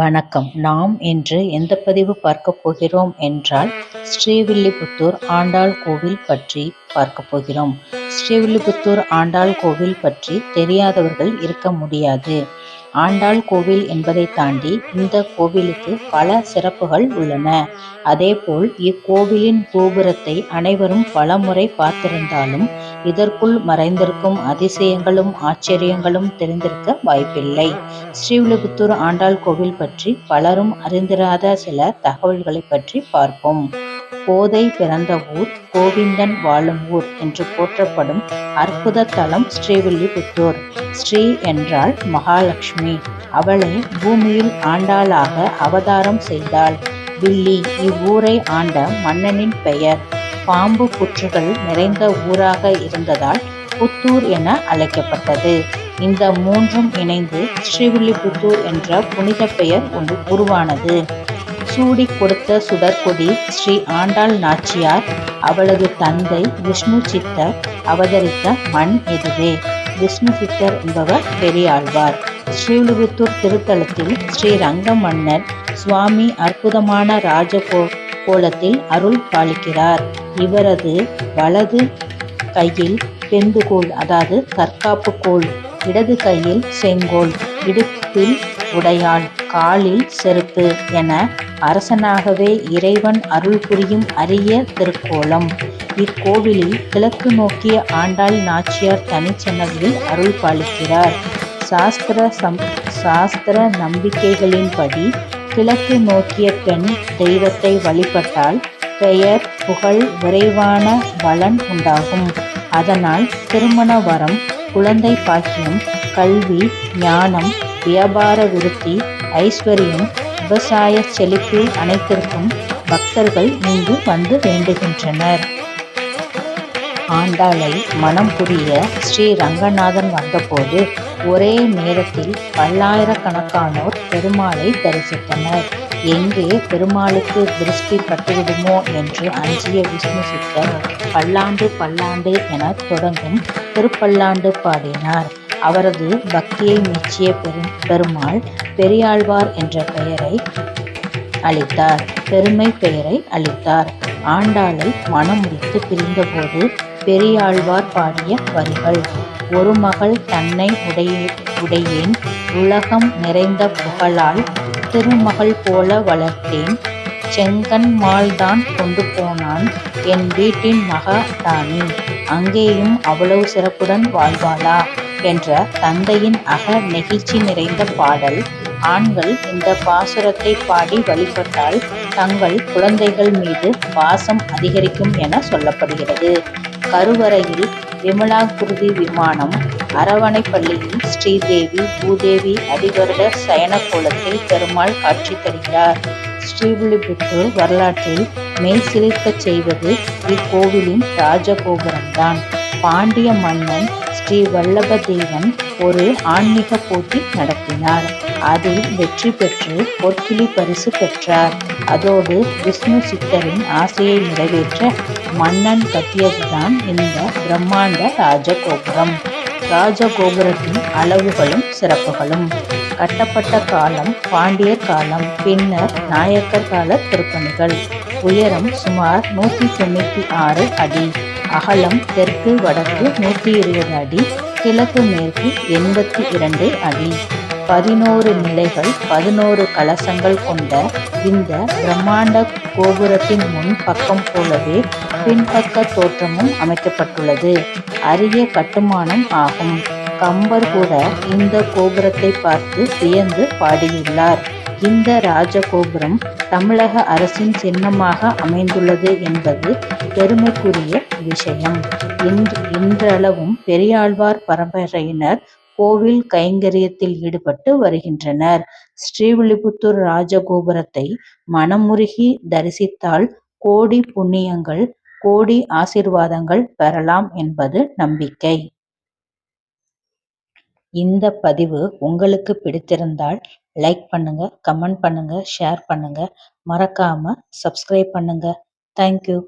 வணக்கம். நாம் இன்று எந்த பதிவு பார்க்க போகிறோம் என்றால் ஸ்ரீவில்லிபுத்தூர் ஆண்டாள் கோவில் பற்றி பார்க்க போகிறோம். ஸ்ரீவில்லிபுத்தூர் ஆண்டாள் கோவில் பற்றி தெரியாதவர்கள் இருக்க முடியாது. ஆண்டாள் கோவில் என்பதை தாண்டி இந்த கோவிலுக்கு பல சிறப்புகள் உள்ளன. அதேபோல் இக்கோவிலின் கோபுரத்தை அனைவரும் பலமுறை பார்த்திருந்தாலும் இதற்குள் மறைந்திருக்கும் அதிசயங்களும் ஆச்சரியங்களும் தெரிந்திருக்க வாய்ப்பில்லை. ஸ்ரீவில்லிபுத்தூர் ஆண்டாள் கோவில் பற்றி பலரும் அறிந்திராத சில தகவல்களை பற்றி பார்ப்போம். கோதை பிறந்த ஊர் கோவிந்தன் வாழும் ஊர் என்று போற்றப்படும் அற்புத தலம் ஸ்ரீவில்லிபுத்தூர் ஸ்ரீ என்றால் மகாலட்சுமி. அவளை பூமியில் ஆண்டாளாக அவதாரம் செய்தாள். வில்லி இவ்வூரை ஆண்ட மன்னனின் பெயர். பாம்பு புற்றுகள் நிறைந்த ஊராக இருந்ததால் புத்தூர் என அழைக்கப்பட்டது. இந்த மூன்றும் இணைந்து ஸ்ரீவில்லிபுத்தூர் என்ற புனித பெயர் உருவானது. சூடி கொடுத்த சுடற்கொடி ஸ்ரீ ஆண்டாள் நாச்சியார் அவளது தந்தை விஷ்ணு சித்தர் அவதரித்த மண் இதுவே விஷ்ணு சித்தர் என்பவர் பெரியாழ்வார். ஸ்ரீவில்லிபுத்தூர் திருத்தலத்தில் ஸ்ரீ ரங்க மன்னர் சுவாமி அற்புதமான ராஜ கோலத்தில் அருள் பாலிக்கிறார். இவரது வலது கையில் பெந்துகோல் அதாவது தற்காப்பு கோல் இடது கையில் செங்கோல் இடுப்பில் உடையாள் காலில் செருப்பு என அரசனாகவே இறைவன் அருள் புரியும் அரிய திருக்கோலம். இக்கோவிலில் கிழக்கு நோக்கிய ஆண்டாள் நாச்சியார் தனிச்சன்னதியில் அருள் பாலிக்கிறார். சாஸ்திர சம் சாஸ்திர நம்பிக்கைகளின்படி கிழக்கு நோக்கிய பெண் தெய்வத்தை வழிபட்டால் பெயர் புகழ் விரைவான பலன் உண்டாகும். அதனால் திருமண வரம் குழந்தை பாக்கியம் கல்வி ஞானம் வியாபார விருத்தி ஐஸ்வர்யம் விவசாய செழிப்பு அனைத்திற்கும் பக்தர்கள் இங்கு வந்து வேண்டுகின்றனர். ஆண்டாளை மனம் புரிய ஸ்ரீ ரங்கநாதன் வந்தபோது ஒரே நேரத்தில் பல்லாயிரக்கணக்கானோர் பெருமாளை தரிசித்தனர். எங்கே பெருமாளுக்கு திருஷ்டி பட்டுவிடுமோ என்று அஞ்சிய விஷ்ணு சித்தர் பல்லாண்டு பல்லாண்டு என தொடங்கும் திருப்பல்லாண்டு பாடினார். அவரது பக்தியை மெச்சிய பெரும் பெருமாள் பெரியாழ்வார் என்ற பெயரை அளித்தார். பெருமை பெயரை அளித்தார். ஆண்டாளை மனம் முடித்து பிரிந்தபோது பெரியாழ்வார் பாடிய வரிகள் ஒரு மகள் தன்னை உடைய உடையேன் உலகம் நிறைந்த புகழால் திருமகள் போல வளர்த்தேன் செங்கன்மால்தான் கொண்டு போனான் என் வீட்டின் மகாராணி அங்கேயும் அவ்வளவு சிறப்புடன் வாழ்வாளா? என்ற தந்தையின் அக நெகிழ்ச்சி நிறைந்த பாடல் ஆண்கள் இந்த பாசுரத்தை பாடி வழிபட்டால் தங்கள் குழந்தைகள் மீது பாசம் அதிகரிக்கும் என சொல்லப்படுகிறது. கருவறையில் விமலாகுருதி விமானம் அரவணைப்பள்ளியில் ஸ்ரீதேவி பூதேவி அதிகருட சயன கோலத்தில் பெருமாள் காட்சி தருகிறார். ஸ்ரீவில்லிபுத்தூர் வரலாற்றில் மெய் சிரிக்கச் செய்வது இக்கோவிலின் ராஜகோபுரம்தான். பாண்டிய மன்னன் ஸ்ரீ வல்லபதேவன் ஒரு ஆன்மீக போட்டி நடத்தினார். அதில் வெற்றி பெற்று பொற்கிளி பரிசு பெற்றார். அதோடு விஷ்ணு சித்தரின் ஆசையை நிறைவேற்ற மன்னன் கட்டியதுதான் இந்த பிரம்மாண்ட ராஜகோபுரம். ராஜகோபுரத்தின் அளவுகளும் சிறப்புகளும். கட்டப்பட்ட காலம் பாண்டியர் காலம் பின்னர் நாயக்கர் கால திருப்பணிகள். உயரம் சுமார் நூற்றி தொண்ணூற்றி ஆறு அடி. அகலம் தெற்கு வடக்கு நூற்றி இருபது அடி கிழக்கு மேற்கு எண்பத்தி இரண்டு அடி. பதினோரு நிலைகள் பதினோரு கலசங்கள் கொண்ட இந்த பிரம்மாண்ட கோபுரத்தின் முன் பக்கம் போலவே பின்பக்க தோற்றமும் அமைக்கப்பட்டுள்ளது. அரிய கட்டுமானம் ஆகும். கம்பர் கூட இந்த கோபுரத்தை பார்த்து வியந்து பாடியுள்ளார். இந்த ராஜகோபுரம் தமிழக அரசின் சின்னமாக அமைந்துள்ளது என்பது பெருமைக்குரிய விஷயம். இன்று இன்றளவும் பெரியாழ்வார் பரம்பரையினர் கோவில் கைங்கரியத்தில் ஈடுபட்டு வருகின்றனர். ஸ்ரீவில்லிபுத்தூர் ராஜகோபுரத்தை மனமுருகி தரிசித்தால் கோடி புண்ணியங்கள் கோடி ஆசிர்வாதங்கள் பெறலாம் என்பது நம்பிக்கை. இந்த பதிவு உங்களுக்கு பிடித்திருந்தால் லைக் பண்ணுங்க கமெண்ட் பண்ணுங்க ஷேர் பண்ணுங்க. மறக்காம சப்ஸ்கிரைப் பண்ணுங்க. தேங்க்யூ